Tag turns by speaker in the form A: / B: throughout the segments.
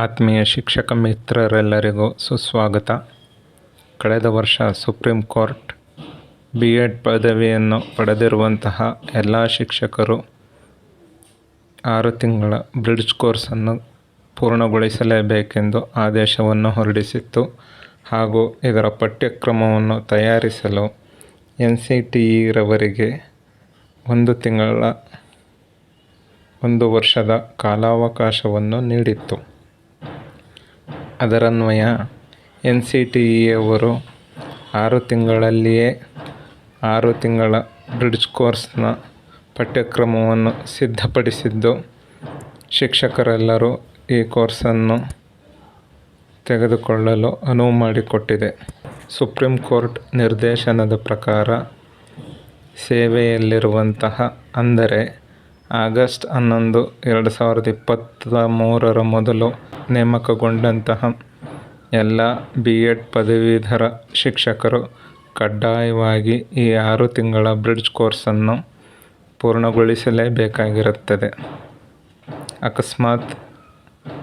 A: ಆತ್ಮೀಯ ಶಿಕ್ಷಕ ಮಿತ್ರರೆಲ್ಲರಿಗೂ ಸುಸ್ವಾಗತ. ಕಳೆದ ವರ್ಷ ಸುಪ್ರೀಂ ಕೋರ್ಟ್ ಬಿ ಎಡ್ ಪದವಿಯನ್ನು ಪಡೆದಿರುವಂತಹ ಎಲ್ಲ ಶಿಕ್ಷಕರು ಆರು ತಿಂಗಳ ಬ್ರಿಡ್ಜ್ ಕೋರ್ಸನ್ನು ಪೂರ್ಣಗೊಳಿಸಲೇಬೇಕೆಂದು ಆದೇಶವನ್ನು ಹೊರಡಿಸಿತ್ತು. ಹಾಗೂ ಇದರ ಪಠ್ಯಕ್ರಮವನ್ನು ತಯಾರಿಸಲು ಎನ್ ಸಿ ಟಿ ಇರವರಿಗೆ ಒಂದು ತಿಂಗಳ, ಒಂದು ವರ್ಷದ ಕಾಲಾವಕಾಶವನ್ನು ನೀಡಿತ್ತು. ಅದರನ್ವಯ. ಎನ್ ಸಿ ಟಿ ಇಯವರು ಆರು ತಿಂಗಳಲ್ಲಿಯೇ ಆರು ತಿಂಗಳ ಬ್ರಿಡ್ಜ್ ಕೋರ್ಸ್ನ ಪಠ್ಯಕ್ರಮವನ್ನು ಸಿದ್ಧಪಡಿಸಿದ್ದು. ಶಿಕ್ಷಕರೆಲ್ಲರೂ ಈ ಕೋರ್ಸನ್ನು ತೆಗೆದುಕೊಳ್ಳಲು ಅನುವು ಮಾಡಿಕೊಟ್ಟಿದೆ. ಸುಪ್ರೀಂ ಕೋರ್ಟ್ ನಿರ್ದೇಶನದ ಪ್ರಕಾರ ಸೇವೆಯಲ್ಲಿರುವಂತಹ ಅಂದರೆ ಆಗಸ್ಟ್ ಹನ್ನೊಂದು, ಎರಡು ಸಾವಿರದ ಇಪ್ಪತ್ತ ಮೂರರ ಮೊದಲು ನೇಮಕಗೊಂಡಂತಹ ಎಲ್ಲ ಬಿ ಎಡ್ ಪದವೀಧರ ಶಿಕ್ಷಕರು ಕಡ್ಡಾಯವಾಗಿ ಈ ಆರು ತಿಂಗಳ ಬ್ರಿಡ್ಜ್ ಕೋರ್ಸನ್ನು ಪೂರ್ಣಗೊಳಿಸಲೇಬೇಕಾಗಿರುತ್ತದೆ. ಅಕಸ್ಮಾತ್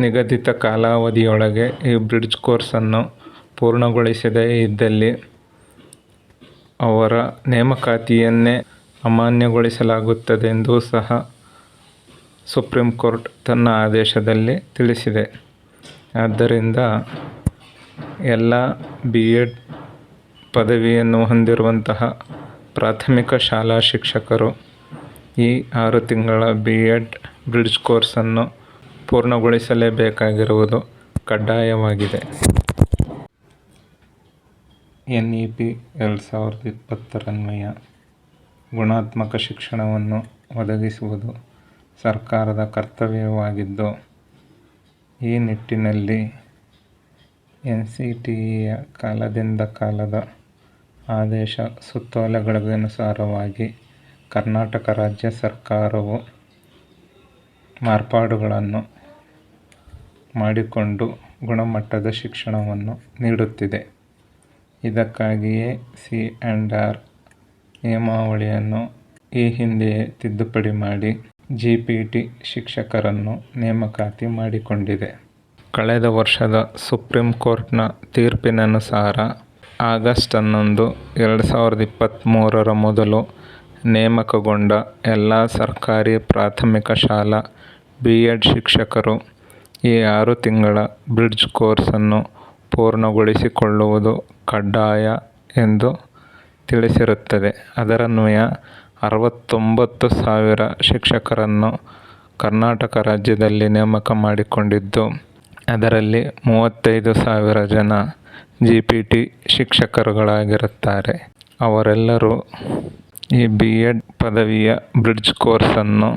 A: ನಿಗದಿತ ಕಾಲಾವಧಿಯೊಳಗೆ ಈ ಬ್ರಿಡ್ಜ್ ಕೋರ್ಸನ್ನು ಪೂರ್ಣಗೊಳಿಸದೇ ಇದ್ದಲ್ಲಿ ಅವರ ನೇಮಕಾತಿಯನ್ನೇ ಅಮಾನ್ಯಗೊಳಿಸಲಾಗುತ್ತದೆಂದೂ ಸಹ ಸುಪ್ರೀಂ ಕೋರ್ಟ್ ತನ್ನ ಆದೇಶದಲ್ಲಿ ತಿಳಿಸಿದೆ. ಆದ್ದರಿಂದ ಎಲ್ಲ ಬಿ ಎಡ್ ಪದವಿಯನ್ನು ಹೊಂದಿರುವಂತಹ ಪ್ರಾಥಮಿಕ ಶಾಲಾ ಶಿಕ್ಷಕರು ಈ ಆರು ತಿಂಗಳ ಬಿ ಎಡ್ ಬ್ರಿಡ್ಜ್ ಕೋರ್ಸನ್ನು ಪೂರ್ಣಗೊಳಿಸಲೇಬೇಕಾಗಿರುವುದು ಕಡ್ಡಾಯವಾಗಿದೆ. ಎನ್ ಇ ಪಿ ಎರಡು ಸಾವಿರದ ಇಪ್ಪತ್ತರನ್ವಯ ಗುಣಾತ್ಮಕ ಶಿಕ್ಷಣವನ್ನು ಒದಗಿಸುವುದು ಸರ್ಕಾರದ ಕರ್ತವ್ಯವಾಗಿದ್ದು, ಈ ನಿಟ್ಟಿನಲ್ಲಿ ಎನ್ ಸಿ ಟಿ ಇಯ ಕಾಲದಿಂದ ಕಾಲದ ಆದೇಶ ಸುತ್ತೋಲೆಗಳಿಗನುಸಾರವಾಗಿ ಕರ್ನಾಟಕ ರಾಜ್ಯ ಸರ್ಕಾರವು ಮಾರ್ಪಾಡುಗಳನ್ನು ಮಾಡಿಕೊಂಡು ಗುಣಮಟ್ಟದ ಶಿಕ್ಷಣವನ್ನು ನೀಡುತ್ತಿದೆ. ಇದಕ್ಕಾಗಿಯೇ ಸಿ ಆ್ಯಂಡ್ ಆರ್ ನಿಯಮಾವಳಿಯನ್ನು ಈ ಹಿಂದೆಯೇ ತಿದ್ದುಪಡಿ ಮಾಡಿ ಜಿಪಿಟಿ ಶಿಕ್ಷಕರನ್ನು ನೇಮಕಾತಿ ಮಾಡಿಕೊಂಡಿದೆ. ಕಳೆದ ವರ್ಷದ ಸುಪ್ರೀಂ ಕೋರ್ಟ್ನ ತೀರ್ಪಿನನುಸಾರ ಆಗಸ್ಟ್ ಹನ್ನೊಂದು, ಎರಡು ಸಾವಿರದ ಇಪ್ಪತ್ತ್ಮೂರರ ಮೊದಲು ನೇಮಕಗೊಂಡ ಎಲ್ಲ ಸರ್ಕಾರಿ ಪ್ರಾಥಮಿಕ ಶಾಲಾ ಬಿ ಎಡ್ ಶಿಕ್ಷಕರು ಈ ಆರು ತಿಂಗಳ ಬ್ರಿಡ್ಜ್ ಕೋರ್ಸನ್ನು ಪೂರ್ಣಗೊಳಿಸಿಕೊಳ್ಳುವುದು ಕಡ್ಡಾಯ ಎಂದು ತಿಳಿಸಿರುತ್ತದೆ. ಅದರನ್ವಯ ಅರವತ್ತೊಂಬತ್ತು ಸಾವಿರ ಶಿಕ್ಷಕರನ್ನು ಕರ್ನಾಟಕ ರಾಜ್ಯದಲ್ಲಿ ನೇಮಕ ಮಾಡಿಕೊಂಡಿದ್ದು, ಅದರಲ್ಲಿ ಮೂವತ್ತೈದು ಸಾವಿರ ಜನ ಜಿ ಪಿ ಟಿ ಶಿಕ್ಷಕರುಗಳಾಗಿರುತ್ತಾರೆ. ಅವರೆಲ್ಲರೂ ಈ ಬಿ ಎಡ್ ಪದವಿಯ ಬ್ರಿಡ್ಜ್ ಕೋರ್ಸನ್ನು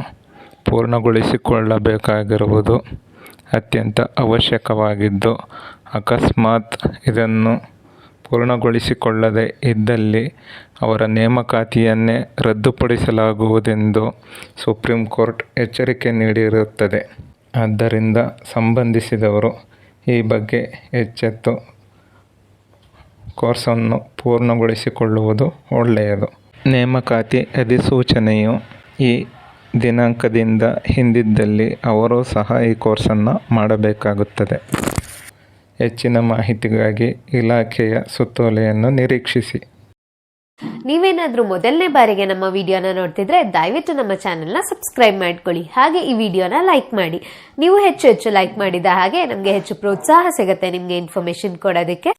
A: ಪೂರ್ಣಗೊಳಿಸಿಕೊಳ್ಳಬೇಕಾಗಿರುವುದು ಅತ್ಯಂತ ಅವಶ್ಯಕವಾಗಿದ್ದು, ಅಕಸ್ಮಾತ್ ಇದನ್ನು ಪೂರ್ಣಗೊಳಿಸಿಕೊಳ್ಳದೇ ಇದ್ದಲ್ಲಿ ಅವರ ನೇಮಕಾತಿಯನ್ನೇ ರದ್ದುಪಡಿಸಲಾಗುವುದೆಂದು ಸುಪ್ರೀಂ ಕೋರ್ಟ್ ಎಚ್ಚರಿಕೆ ನೀಡಿರುತ್ತದೆ. ಆದ್ದರಿಂದ ಸಂಬಂಧಿಸಿದವರು ಈ ಬಗ್ಗೆ ಎಚ್ಚೆತ್ತು ಕೋರ್ಸನ್ನು ಪೂರ್ಣಗೊಳಿಸಿಕೊಳ್ಳುವುದು ಒಳ್ಳೆಯದು. ನೇಮಕಾತಿ ಅಧಿಸೂಚನೆಯು ಈ ದಿನಾಂಕದಿಂದ ಹಿಂದಿದ್ದಲ್ಲಿ ಅವರು ಸಹ ಈ ಕೋರ್ಸನ್ನು ಮಾಡಬೇಕಾಗುತ್ತದೆ. ಹೆಚ್ಚಿನ ಮಾಹಿತಿಗಾಗಿ ಇಲಾಖೆಯ ಸುತ್ತೋಲೆಯನ್ನು ನಿರೀಕ್ಷಿಸಿ.
B: ನೀವೇನಾದರೂ ಮೊದಲನೇ ಬಾರಿಗೆ ನಮ್ಮ ವಿಡಿಯೋನ ನೋಡ್ತಿದ್ರೆ ದಯವಿಟ್ಟು ನಮ್ಮ ಚಾನೆಲ್ನ ಸಬ್ಸ್ಕ್ರೈಬ್ ಮಾಡ್ಕೊಳ್ಳಿ. ಹಾಗೆ ಈ ವಿಡಿಯೋನ ಲೈಕ್ ಮಾಡಿ. ನೀವು ಹೆಚ್ಚು ಹೆಚ್ಚು ಲೈಕ್ ಮಾಡಿದ ಹಾಗೆ ನಮಗೆ ಹೆಚ್ಚು ಪ್ರೋತ್ಸಾಹ ಸಿಗುತ್ತೆ ನಿಮಗೆ ಇನ್ಫಾರ್ಮೇಶನ್ ಕೊಡೋದಕ್ಕೆ.